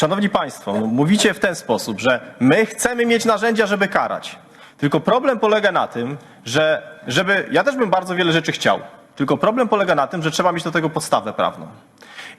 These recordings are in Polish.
Szanowni Państwo, mówicie w ten sposób, że my chcemy mieć narzędzia, żeby karać. Tylko problem polega na tym, że żeby. Ja też bym bardzo wiele rzeczy chciał. Tylko problem polega na tym, że trzeba mieć do tego podstawę prawną.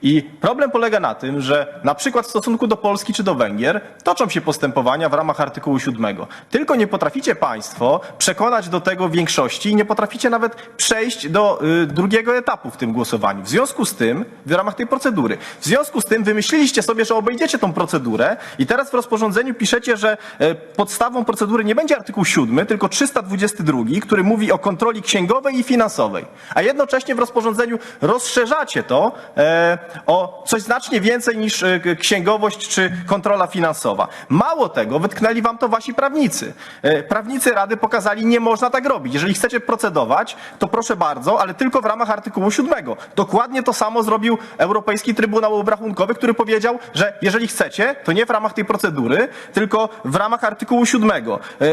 I problem polega na tym, że na przykład w stosunku do Polski czy do Węgier toczą się postępowania w ramach artykułu 7. Tylko nie potraficie Państwo przekonać do tego większości i nie potraficie nawet przejść do y, drugiego etapu w tym głosowaniu. W związku z tym, w ramach tej procedury, w związku z tym wymyśliliście sobie, że obejdziecie tą procedurę i teraz w rozporządzeniu piszecie, że e, podstawą procedury nie będzie artykuł 7, tylko 322, który mówi o kontroli księgowej i finansowej. A jednocześnie w rozporządzeniu rozszerzacie to e, o coś znacznie więcej niż e, księgowość czy kontrola finansowa. Mało tego, wytknęli wam to wasi prawnicy. E, Prawnicy Rady pokazali, nie można tak robić. Jeżeli chcecie procedować, to proszę bardzo, ale tylko w ramach artykułu 7. Dokładnie to samo zrobił Europejski Trybunał Obrachunkowy, który powiedział, że jeżeli chcecie, to nie w ramach tej procedury, tylko w ramach artykułu 7. E,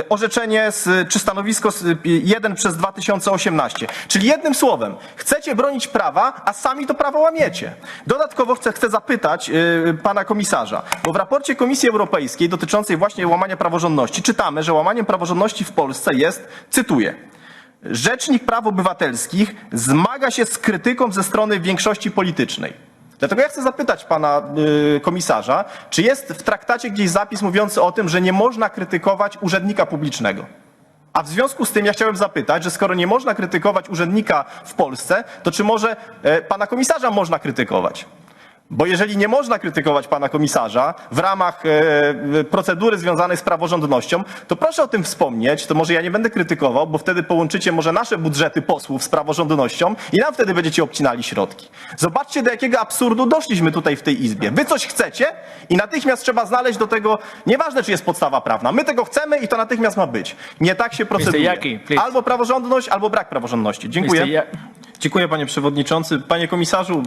Orzeczenie z, czy stanowisko z, 1 przez 2018. Czyli jednym słowem, chcecie bronić prawa, a sami to prawo łamiecie. Dodatkowo chcę, chcę zapytać e, pana komisarza, bo w raporcie Komisji Europejskiej dotyczącej właśnie łamania praworządności czytamy, że łamaniem praworządności w Polsce jest, cytuję, Rzecznik Praw Obywatelskich zmaga się z krytyką ze strony większości politycznej. Dlatego ja chcę zapytać pana y, komisarza, czy jest w traktacie gdzieś zapis mówiący o tym, że nie można krytykować urzędnika publicznego? A w związku z tym ja chciałem zapytać, że skoro nie można krytykować urzędnika w Polsce, to czy może e, pana komisarza można krytykować? Bo jeżeli nie można krytykować pana komisarza w ramach e, procedury związanej z praworządnością, to proszę o tym wspomnieć. To może ja nie będę krytykował, bo wtedy połączycie może nasze budżety posłów z praworządnością i nam wtedy będziecie obcinali środki. Zobaczcie, do jakiego absurdu doszliśmy tutaj w tej izbie. Wy coś chcecie i natychmiast trzeba znaleźć do tego, nieważne czy jest podstawa prawna, my tego chcemy i to natychmiast ma być. Nie tak się proceduje. Albo praworządność, albo brak praworządności. Dziękuję. Dziękuję panie przewodniczący. Panie komisarzu,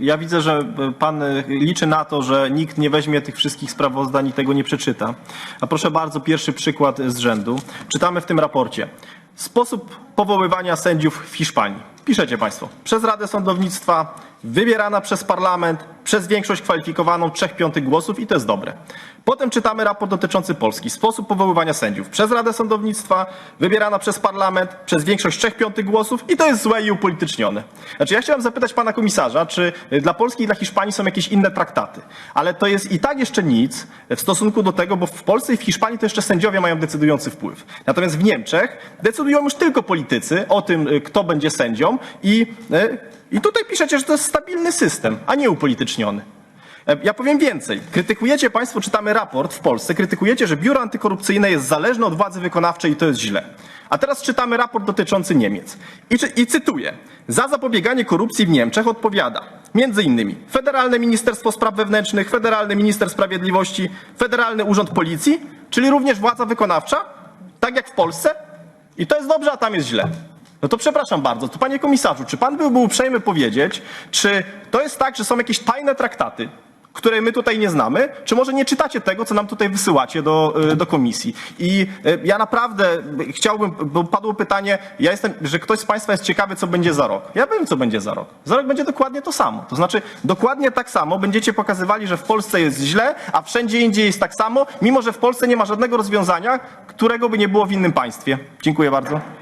ja widzę, że pan liczy na to, że nikt nie weźmie tych wszystkich sprawozdań i tego nie przeczyta. A proszę bardzo, pierwszy przykład z rzędu. Czytamy w tym raporcie. Sposób powoływania sędziów w Hiszpanii. Piszecie państwo. Przez Radę Sądownictwa, wybierana przez parlament, przez większość kwalifikowaną trzech piątych głosów i to jest dobre. Potem czytamy raport dotyczący Polski. Sposób powoływania sędziów przez Radę Sądownictwa, wybierana przez parlament, przez większość trzech piątych głosów i to jest złe i upolitycznione. Znaczy ja chciałem zapytać pana komisarza, czy y, dla Polski i dla Hiszpanii są jakieś inne traktaty. Ale to jest i tak jeszcze nic w stosunku do tego, bo w Polsce i w Hiszpanii to jeszcze sędziowie mają decydujący wpływ. Natomiast w Niemczech decydują już tylko politycy o tym, y, kto będzie sędzią i, y, i tutaj piszecie, że to jest stabilny system, a nie upolityczniony. E, Ja powiem więcej. Krytykujecie Państwo, czytamy raport w Polsce, krytykujecie, że biuro antykorupcyjne jest zależne od władzy wykonawczej i to jest źle. A teraz czytamy raport dotyczący Niemiec. I, I cytuję. Za zapobieganie korupcji w Niemczech odpowiada między innymi Federalne Ministerstwo Spraw Wewnętrznych, Federalny Minister Sprawiedliwości, Federalny Urząd Policji, czyli również władza wykonawcza, tak jak w Polsce. I to jest dobrze, a tam jest źle. No to przepraszam bardzo, to panie komisarzu, czy pan byłby uprzejmy powiedzieć, czy to jest tak, że są jakieś tajne traktaty, które my tutaj nie znamy, czy może nie czytacie tego, co nam tutaj wysyłacie do, y, do komisji? I y, ja naprawdę chciałbym, bo padło pytanie, ja jestem, że ktoś z państwa jest ciekawy, co będzie za rok. Ja wiem, co będzie za rok. Za rok będzie dokładnie to samo. To znaczy, dokładnie tak samo będziecie pokazywali, że w Polsce jest źle, a wszędzie indziej jest tak samo, mimo że w Polsce nie ma żadnego rozwiązania, którego by nie było w innym państwie. Dziękuję bardzo.